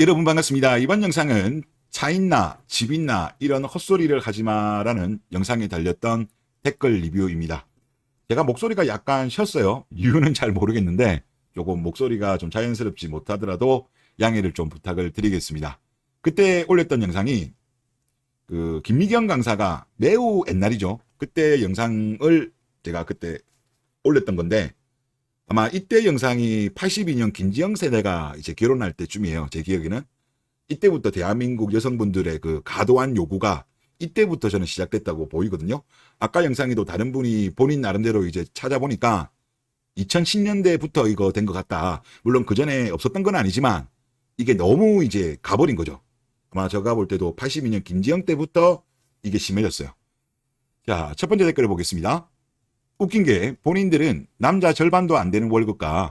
여러분 반갑습니다. 이번 영상은 차 있나 집 있나 이런 헛소리를 하지 마라는 영상에 달렸던 댓글 리뷰입니다. 제가 목소리가 약간 쉬었어요. 이유는 잘 모르겠는데 조금 목소리가 좀 자연스럽지 못하더라도 양해를 좀 부탁을 드리겠습니다. 그때 올렸던 영상이 그 김미경 강사가 매우 옛날이죠. 그때 영상을 제가 그때 올렸던 건데 아마 이때 영상이 82년 김지영 세대가 이제 결혼할 때쯤이에요. 제 기억에는. 이때부터 대한민국 여성분들의 그 가도한 요구가 이때부터 저는 시작됐다고 보이거든요. 아까 영상에도 다른 분이 본인 나름대로 이제 찾아보니까 2010년대부터 이거 된 것 같다. 물론 그 전에 없었던 건 아니지만 이게 너무 이제 가버린 거죠. 아마 제가 볼 때도 82년 김지영 때부터 이게 심해졌어요. 자, 첫 번째 댓글을 보겠습니다. 웃긴 게 본인들은 남자 절반도 안 되는 월급과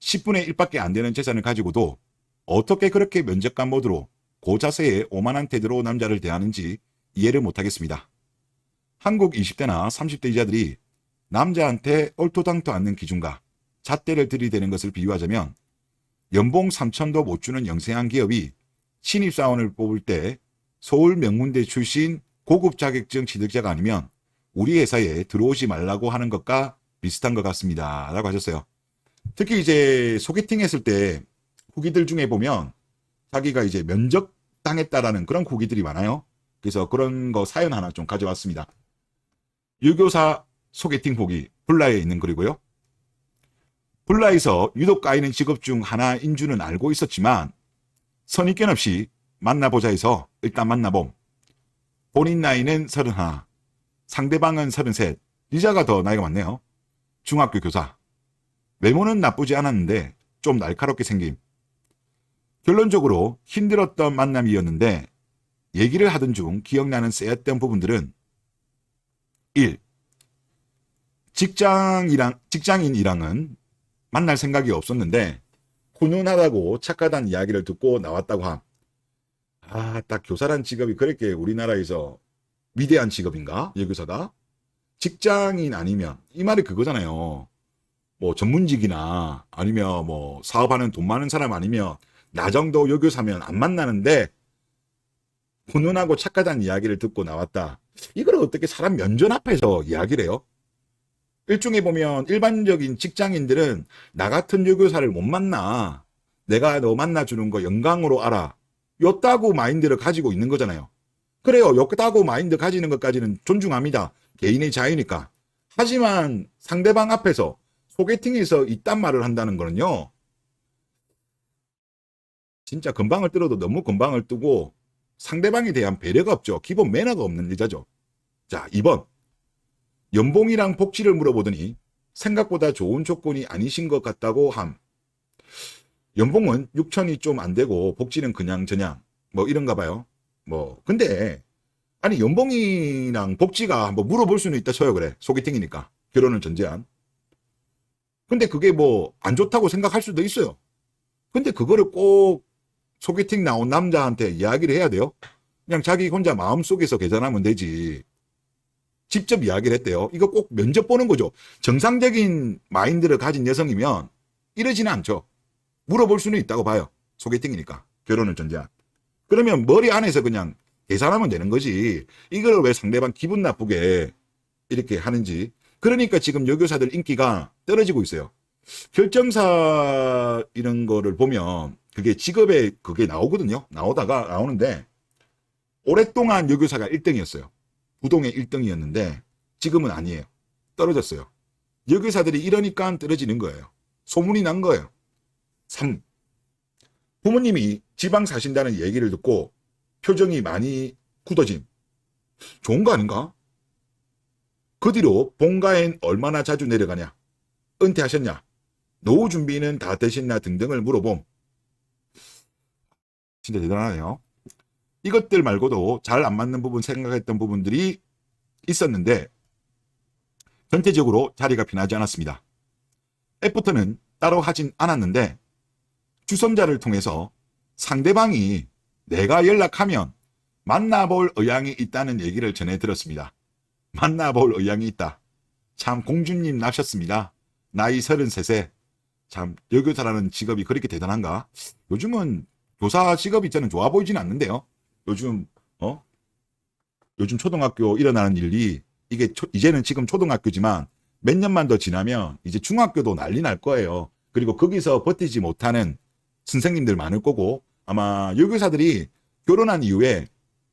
10분의 1밖에 안 되는 재산을 가지고도 어떻게 그렇게 면접관 모드로 고자세에 오만한 태도로 남자를 대하는지 이해를 못하겠습니다. 한국 20대나 30대 이자들이 남자한테 얼토당토 않는 기준과 잣대를 들이대는 것을 비유하자면 연봉 3천도 못 주는 영세한 기업이 신입사원을 뽑을 때 서울 명문대 출신 고급 자격증 취득자가 아니면 우리 회사에 들어오지 말라고 하는 것과 비슷한 것 같습니다. 라고 하셨어요. 특히 이제 소개팅 했을 때 후기들 중에 보면 자기가 이제 면접 당했다라는 그런 후기들이 많아요. 그래서 그런 거 사연 하나 좀 가져왔습니다. 유교사 소개팅 후기 블라에 있는 글이고요. 블라에서 유독 까이는 직업 중 하나인 줄은 알고 있었지만 선입견 없이 만나보자 해서 일단 만나봄. 본인 나이는 31, 상대방은 33, 리자가 더 나이가 많네요. 중학교 교사. 외모는 나쁘지 않았는데 좀 날카롭게 생김. 결론적으로 힘들었던 만남이었는데 얘기를 하던 중 기억나는 쎄였던 부분들은 1. 직장이랑, 직장인이랑은 만날 생각이 없었는데 훈훈하다고 착하다는 이야기를 듣고 나왔다고 함. 아, 딱 교사란 직업이 그렇게 우리나라에서 위대한 직업인가? 여교사가? 직장인 아니면 이 말이 그거잖아요. 뭐 전문직이나 아니면 뭐 사업하는 돈 많은 사람 아니면 나 정도 여교사면 안 만나는데 훈훈하고 착하다는 이야기를 듣고 나왔다. 이걸 어떻게 사람 면전 앞에서 이야기를 해요? 일종에 보면 일반적인 직장인들은 나 같은 여교사를 못 만나. 내가 너 만나주는 거 영광으로 알아. 요따구 마인드를 가지고 있는 거잖아요. 그래요. 요따구 마인드 가지는 것까지는 존중합니다. 개인의 자유니까. 하지만 상대방 앞에서 소개팅에서 이딴 말을 한다는 거는요. 진짜 건방을 뜨려도 너무 건방을 뜨고 상대방에 대한 배려가 없죠. 기본 매너가 없는 여자죠. 자, 2번. 연봉이랑 복지를 물어보더니 생각보다 좋은 조건이 아니신 것 같다고 함. 연봉은 6천이 좀 안 되고 복지는 그냥 저냥 뭐 이런가 봐요. 뭐 근데 아니 연봉이랑 복지가 한번 물어볼 수는 있다 쳐요 그래 소개팅이니까 결혼을 전제한. 근데 그게 뭐 안 좋다고 생각할 수도 있어요. 근데 그거를 꼭 소개팅 나온 남자한테 이야기를 해야 돼요. 그냥 자기 혼자 마음속에서 계산하면 되지. 직접 이야기를 했대요. 이거 꼭 면접 보는 거죠. 정상적인 마인드를 가진 여성이면 이러지는 않죠. 물어볼 수는 있다고 봐요. 소개팅이니까. 결혼을 전제한. 그러면 머리 안에서 그냥 계산하면 되는 거지. 이걸 왜 상대방 기분 나쁘게 이렇게 하는지. 그러니까 지금 여교사들 인기가 떨어지고 있어요. 결정사 이런 거를 보면 그게 직업에 그게 나오거든요. 나오다가 나오는데 오랫동안 여교사가 1등이었어요. 부동의 1등이었는데 지금은 아니에요. 떨어졌어요. 여교사들이 이러니까 떨어지는 거예요. 소문이 난 거예요. 3. 부모님이 지방 사신다는 얘기를 듣고 표정이 많이 굳어짐. 좋은 거 아닌가? 그 뒤로 본가엔 얼마나 자주 내려가냐? 은퇴하셨냐? 노후 준비는 다 되셨나 등등을 물어봄. 진짜 대단하네요. 이것들 말고도 잘 안 맞는 부분 생각했던 부분들이 있었는데 전체적으로 자리가 비나지 않았습니다. 애프터는 따로 하진 않았는데 주선자를 통해서 상대방이 내가 연락하면 만나볼 의향이 있다는 얘기를 전해 들었습니다. 만나볼 의향이 있다. 참 공주님 나셨습니다. 나이 33세. 참 여교사라는 직업이 그렇게 대단한가? 요즘은 교사 직업이 저는 좋아 보이진 않는데요. 요즘 어 요즘 초등학교 일어나는 일이 이게 초- 이제는 지금 초등학교지만 몇 년만 더 지나면 이제 중학교도 난리 날 거예요. 그리고 거기서 버티지 못하는 선생님들 많을 거고 아마 여교사들이 결혼한 이후에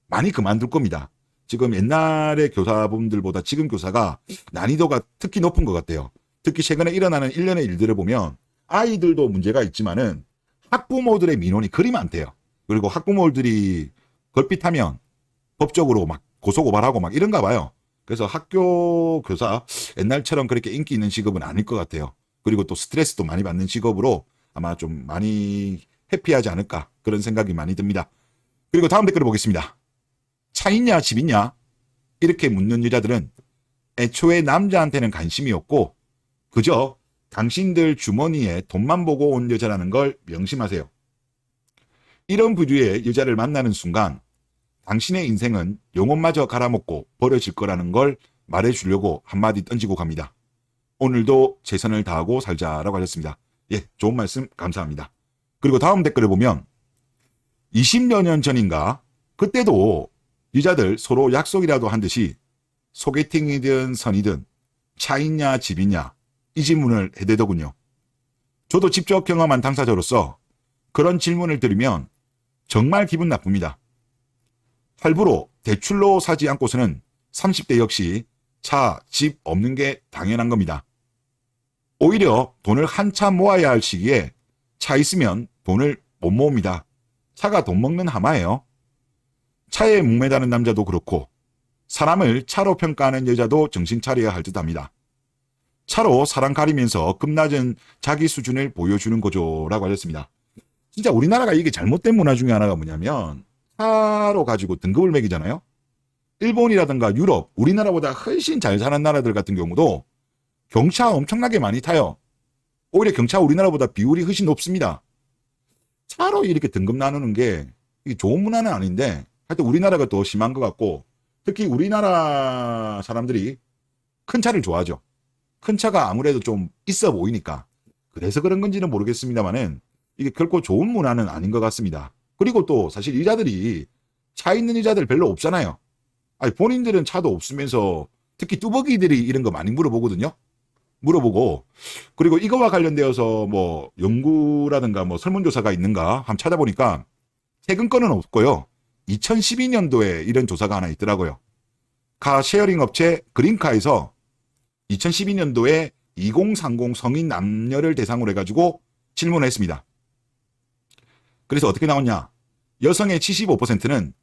많이 그만둘 겁니다. 지금 옛날의 교사분들보다 지금 교사가 난이도가 특히 높은 것 같아요. 특히 최근에 일어나는 일련의 일들을 보면 아이들도 문제가 있지만은 학부모들의 민원이 그리 많대요. 그리고 학부모들이 걸핏하면 법적으로 막 고소고발하고 막 이런가 봐요. 그래서 학교 교사 옛날처럼 그렇게 인기 있는 직업은 아닐 것 같아요. 그리고 또 스트레스도 많이 받는 직업으로 아마 좀 많이 해피하지 않을까 그런 생각이 많이 듭니다. 그리고 다음 댓글을 보겠습니다. 차 있냐 집 있냐 이렇게 묻는 여자들은 애초에 남자한테는 관심이 없고 그저 당신들 주머니에 돈만 보고 온 여자라는 걸 명심하세요. 이런 부류의 여자를 만나는 순간 당신의 인생은 영혼마저 갈아먹고 버려질 거라는 걸 말해주려고 한마디 던지고 갑니다. 오늘도 최선을 다하고 살자라고 하셨습니다. 예, 좋은 말씀 감사합니다. 그리고 다음 댓글을 보면 20여 년 전인가 그때도 여자들 서로 약속이라도 한 듯이 소개팅이든 선이든 차 있냐 집 있냐 이 질문을 해대더군요. 저도 직접 경험한 당사자로서 그런 질문을 들으면 정말 기분 나쁩니다. 할부로 대출로 사지 않고서는 30대 역시 차, 집 없는 게 당연한 겁니다. 오히려 돈을 한참 모아야 할 시기에 차 있으면 돈을 못 모읍니다. 차가 돈 먹는 하마예요. 차에 목매다는 남자도 그렇고 사람을 차로 평가하는 여자도 정신 차려야 할 듯합니다. 차로 사람 가리면서 급낮은 자기 수준을 보여주는 거죠라고 하셨습니다. 진짜 우리나라가 이게 잘못된 문화 중에 하나가 뭐냐면 차로 가지고 등급을 매기잖아요. 일본이라든가 유럽, 우리나라보다 훨씬 잘 사는 나라들 같은 경우도 경차 엄청나게 많이 타요. 오히려 경차 우리나라보다 비율이 훨씬 높습니다. 차로 이렇게 등급 나누는 게 좋은 문화는 아닌데 하여튼 우리나라가 더 심한 것 같고 특히 우리나라 사람들이 큰 차를 좋아하죠. 큰 차가 아무래도 좀 있어 보이니까 그래서 그런 건지는 모르겠습니다만은 이게 결코 좋은 문화는 아닌 것 같습니다. 그리고 또 사실 여자들이 차 있는 여자들 별로 없잖아요. 아니 본인들은 차도 없으면서 특히 뚜벅이들이 이런 거 많이 물어보거든요. 물어보고 그리고 이거와 관련되어서 뭐 연구라든가 뭐 설문조사가 있는가 한번 찾아보니까 최근 거는 없고요. 2012년도에 이런 조사가 하나 있더라고요. 카 쉐어링 업체 그린카에서 2012년도에 2030 성인 남녀를 대상으로 해가지고 질문을 했습니다. 그래서 어떻게 나왔냐? 여성의 75%는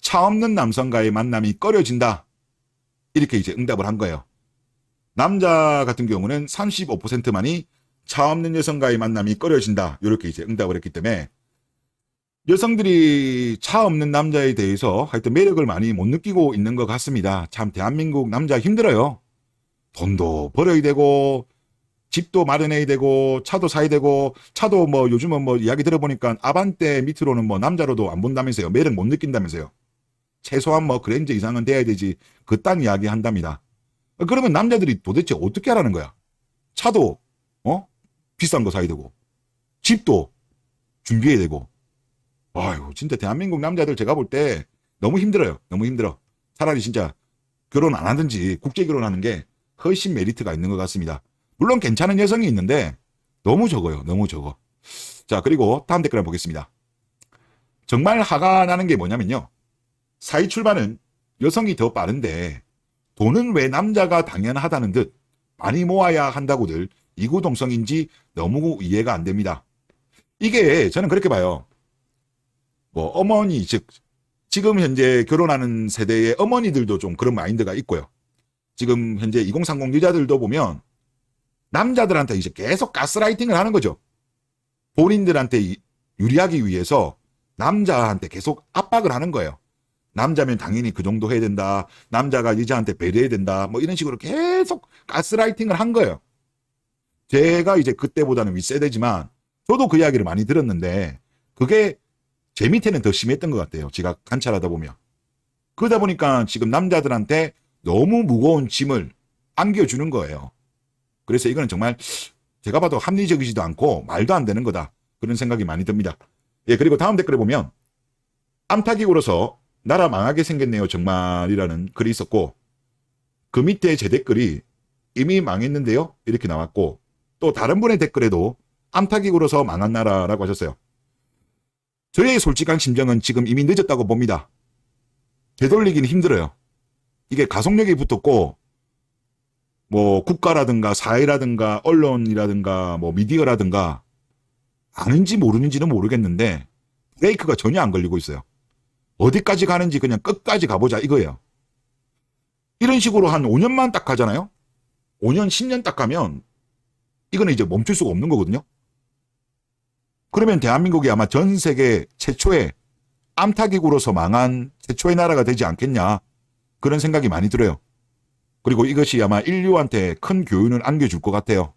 차 없는 남성과의 만남이 꺼려진다. 이렇게 이제 응답을 한 거예요. 남자 같은 경우는 35%만이 차 없는 여성과의 만남이 꺼려진다. 이렇게 이제 응답을 했기 때문에 여성들이 차 없는 남자에 대해서 하여튼 매력을 많이 못 느끼고 있는 것 같습니다. 참 대한민국 남자 힘들어요. 돈도 벌어야 되고 집도 마련해야 되고 차도 사야 되고 차도 뭐 요즘은 뭐 이야기 들어보니까 아반떼 밑으로는 뭐 남자로도 안 본다면서요. 매력 못 느낀다면서요. 최소한 뭐 그랜저 이상은 돼야 되지. 그딴 이야기 한답니다. 그러면 남자들이 도대체 어떻게 하라는 거야? 차도 어 비싼 거 사야 되고 집도 준비해야 되고 아유 진짜 대한민국 남자들 제가 볼 때 너무 힘들어요. 너무 힘들어. 차라리 진짜 결혼 안 하든지 국제 결혼하는 게 훨씬 메리트가 있는 것 같습니다. 물론 괜찮은 여성이 있는데 너무 적어요. 너무 적어. 자 그리고 다음 댓글 한번 보겠습니다. 정말 화가 나는 게 뭐냐면요. 사회 출발은 여성이 더 빠른데 돈은 왜 남자가 당연하다는 듯 많이 모아야 한다고들 이구동성인지 너무 이해가 안 됩니다. 이게 저는 그렇게 봐요. 뭐 어머니 즉 지금 현재 결혼하는 세대의 어머니들도 좀 그런 마인드가 있고요. 지금 현재 2030 여자들도 보면 남자들한테 이제 계속 가스라이팅을 하는 거죠. 본인들한테 이- 유리하기 위해서 남자한테 계속 압박을 하는 거예요. 남자면 당연히 그 정도 해야 된다. 남자가 여자한테 배려해야 된다. 뭐 이런 식으로 계속 가스라이팅을 한 거예요. 제가 이제 그때보다는 윗세대지만 저도 그 이야기를 많이 들었는데 그게 제 밑에는 더 심했던 것 같아요. 제가 관찰하다 보면. 그러다 보니까 지금 남자들한테 너무 무거운 짐을 안겨주는 거예요. 그래서 이거는 정말 제가 봐도 합리적이지도 않고 말도 안 되는 거다. 그런 생각이 많이 듭니다. 예, 그리고 다음 댓글에 보면 암탉이 울어서 나라 망하게 생겼네요 정말이라는 글이 있었고 그 밑에 제 댓글이 이미 망했는데요 이렇게 나왔고 또 다른 분의 댓글에도 암탉이 울어서 망한 나라라고 하셨어요. 저의 솔직한 심정은 지금 이미 늦었다고 봅니다. 되돌리기는 힘들어요. 이게 가속력이 붙었고 뭐 국가라든가 사회라든가 언론이라든가 뭐 미디어라든가 아는지 모르는지는 모르겠는데 브레이크가 전혀 안 걸리고 있어요. 어디까지 가는지 그냥 끝까지 가보자 이거예요. 이런 식으로 한 5년만 딱 가잖아요. 5년, 10년 딱 가면 이거는 이제 멈출 수가 없는 거거든요. 그러면 대한민국이 아마 전 세계 최초의 암탉이구로서 망한 최초의 나라가 되지 않겠냐 그런 생각이 많이 들어요. 그리고 이것이 아마 인류한테 큰 교훈을 안겨줄 것 같아요.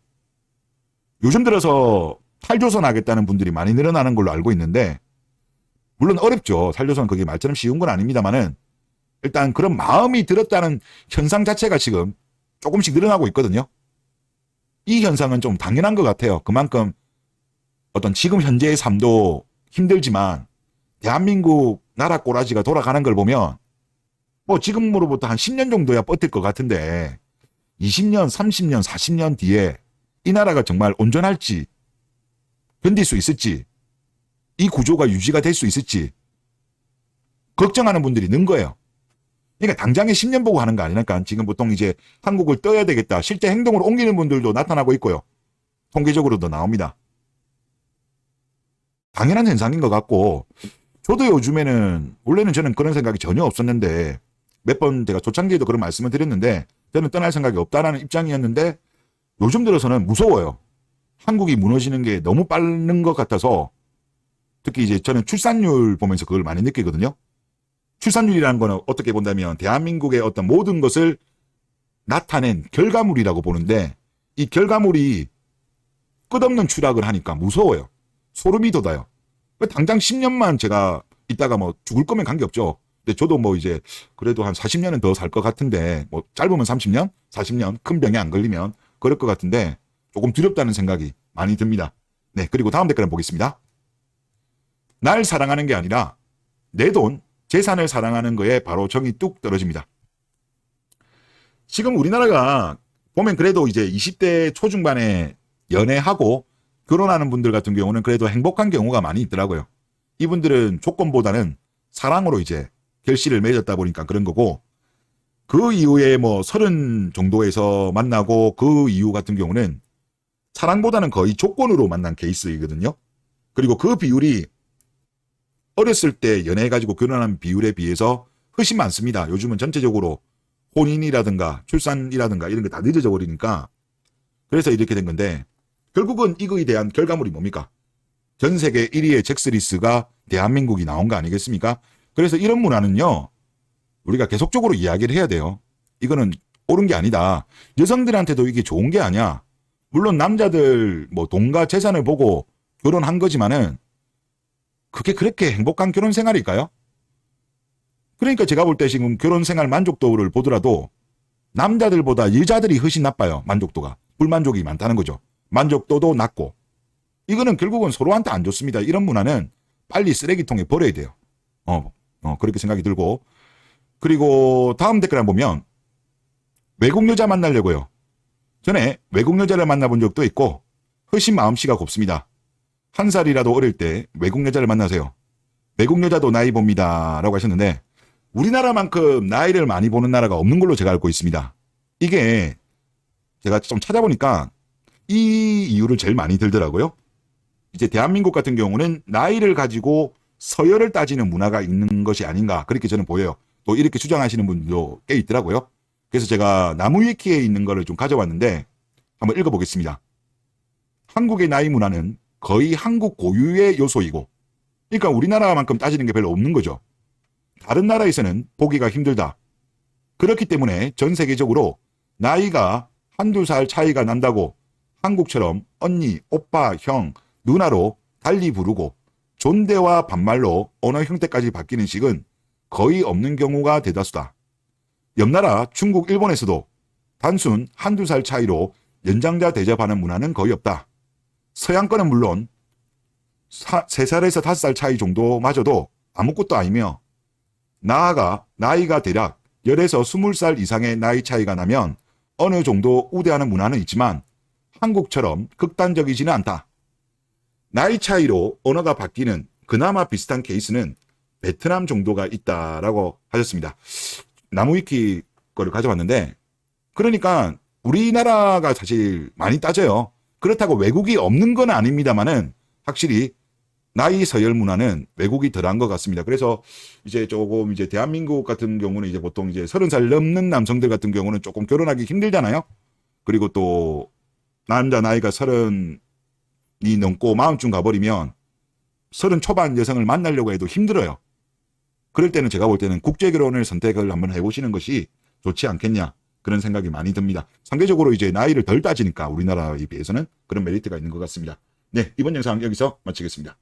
요즘 들어서 탈조선 하겠다는 분들이 많이 늘어나는 걸로 알고 있는데 물론 어렵죠. 탈조선 그게 말처럼 쉬운 건 아닙니다만은 일단 그런 마음이 들었다는 현상 자체가 지금 조금씩 늘어나고 있거든요. 이 현상은 좀 당연한 것 같아요. 그만큼 어떤 지금 현재의 삶도 힘들지만 대한민국 나라 꼬라지가 돌아가는 걸 보면 뭐 지금으로부터 한 10년 정도야 버틸 것 같은데 20년, 30년, 40년 뒤에 이 나라가 정말 온전할지 견딜 수 있을지 이 구조가 유지가 될 수 있을지 걱정하는 분들이 는 거예요. 그러니까 당장에 10년 보고 하는 거 아니니까 지금 보통 이제 한국을 떠야 되겠다. 실제 행동으로 옮기는 분들도 나타나고 있고요. 통계적으로도 나옵니다. 당연한 현상인 것 같고 저도 요즘에는 원래는 저는 그런 생각이 전혀 없었는데 몇 번 제가 초창기에도 그런 말씀을 드렸는데 저는 떠날 생각이 없다라는 입장이었는데 요즘 들어서는 무서워요. 한국이 무너지는 게 너무 빠른 것 같아서 특히 이제 저는 출산율 보면서 그걸 많이 느끼거든요. 출산율이라는 거는 어떻게 본다면 대한민국의 어떤 모든 것을 나타낸 결과물이라고 보는데 이 결과물이 끝없는 추락을 하니까 무서워요. 소름이 돋아요. 당장 10년만 제가 있다가 뭐 죽을 거면 관계없죠. 근데 저도 뭐 이제 그래도 한 40년은 더 살 것 같은데 뭐 짧으면 30년, 40년 큰 병에 안 걸리면 그럴 것 같은데 조금 두렵다는 생각이 많이 듭니다. 네, 그리고 다음 댓글 한번 보겠습니다. 날 사랑하는 게 아니라 내 돈, 재산을 사랑하는 거에 바로 정이 뚝 떨어집니다. 지금 우리나라가 보면 그래도 이제 20대 초중반에 연애하고 결혼하는 분들 같은 경우는 그래도 행복한 경우가 많이 있더라고요. 이분들은 조건보다는 사랑으로 이제 결실을 맺었다 보니까 그런 거고 그 이후에 뭐 서른 정도에서 만나고 그 이후 같은 경우는 사랑보다는 거의 조건으로 만난 케이스이거든요. 그리고 그 비율이 어렸을 때 연애해가지고 결혼한 비율에 비해서 훨씬 많습니다. 요즘은 전체적으로 혼인이라든가 출산이라든가 이런 게 다 늦어져 버리니까 그래서 이렇게 된 건데 결국은 이거에 대한 결과물이 뭡니까? 전 세계 1위의 잭스리스가 대한민국이 나온 거 아니겠습니까? 그래서 이런 문화는요, 우리가 계속적으로 이야기를 해야 돼요. 이거는 옳은 게 아니다. 여성들한테도 이게 좋은 게 아니야. 물론 남자들 뭐 돈과 재산을 보고 결혼한 거지만은 그게 그렇게 행복한 결혼 생활일까요? 그러니까 제가 볼 때 지금 결혼 생활 만족도를 보더라도 남자들보다 여자들이 훨씬 나빠요. 만족도가. 불만족이 많다는 거죠. 만족도도 낮고. 이거는 결국은 서로한테 안 좋습니다. 이런 문화는 빨리 쓰레기통에 버려야 돼요. 어, 어, 그렇게 생각이 들고. 그리고 다음 댓글 한번 보면 외국 여자 만나려고요. 전에 외국 여자를 만나본 적도 있고 훨씬 마음씨가 곱습니다. 한 살이라도 어릴 때 외국 여자를 만나세요. 외국 여자도 나이 봅니다. 라고 하셨는데 우리나라만큼 나이를 많이 보는 나라가 없는 걸로 제가 알고 있습니다. 이게 제가 좀 찾아보니까 이 이유를 제일 많이 들더라고요. 이제 대한민국 같은 경우는 나이를 가지고 서열을 따지는 문화가 있는 것이 아닌가 그렇게 저는 보여요. 또 이렇게 주장하시는 분도 꽤 있더라고요. 그래서 제가 나무위키에 있는 거를 좀 가져왔는데 한번 읽어보겠습니다. 한국의 나이 문화는 거의 한국 고유의 요소이고 그러니까 우리나라만큼 따지는 게 별로 없는 거죠. 다른 나라에서는 보기가 힘들다. 그렇기 때문에 전 세계적으로 나이가 한두 살 차이가 난다고 한국처럼 언니, 오빠, 형, 누나로 달리 부르고 존대와 반말로 언어 형태까지 바뀌는 식은 거의 없는 경우가 대다수다. 옆나라 중국, 일본에서도 단순 한두 살 차이로 연장자 대접하는 문화는 거의 없다. 서양권은 물론 사, 3살에서 5살 차이 정도마저도 아무것도 아니며 나아가 나이가 대략 10에서 20살 이상의 나이 차이가 나면 어느 정도 우대하는 문화는 있지만 한국처럼 극단적이지는 않다. 나이 차이로 언어가 바뀌는 그나마 비슷한 케이스는 베트남 정도가 있다라고 하셨습니다. 나무위키 거를 가져왔는데 그러니까 우리나라가 사실 많이 따져요. 그렇다고 외국이 없는 건 아닙니다만은 확실히 나이 서열 문화는 외국이 덜한 것 같습니다. 그래서 이제 조금 이제 대한민국 같은 경우는 이제 보통 이제 서른 살 넘는 남성들 같은 경우는 조금 결혼하기 힘들잖아요. 그리고 또 남자 나이가 서른이 넘고 마흔쯤 가버리면 서른 초반 여성을 만나려고 해도 힘들어요. 그럴 때는 제가 볼 때는 국제 결혼을 선택을 한번 해보시는 것이 좋지 않겠냐 그런 생각이 많이 듭니다. 상대적으로 이제 나이를 덜 따지니까 우리나라에 비해서는 그런 메리트가 있는 것 같습니다. 네 이번 영상 여기서 마치겠습니다.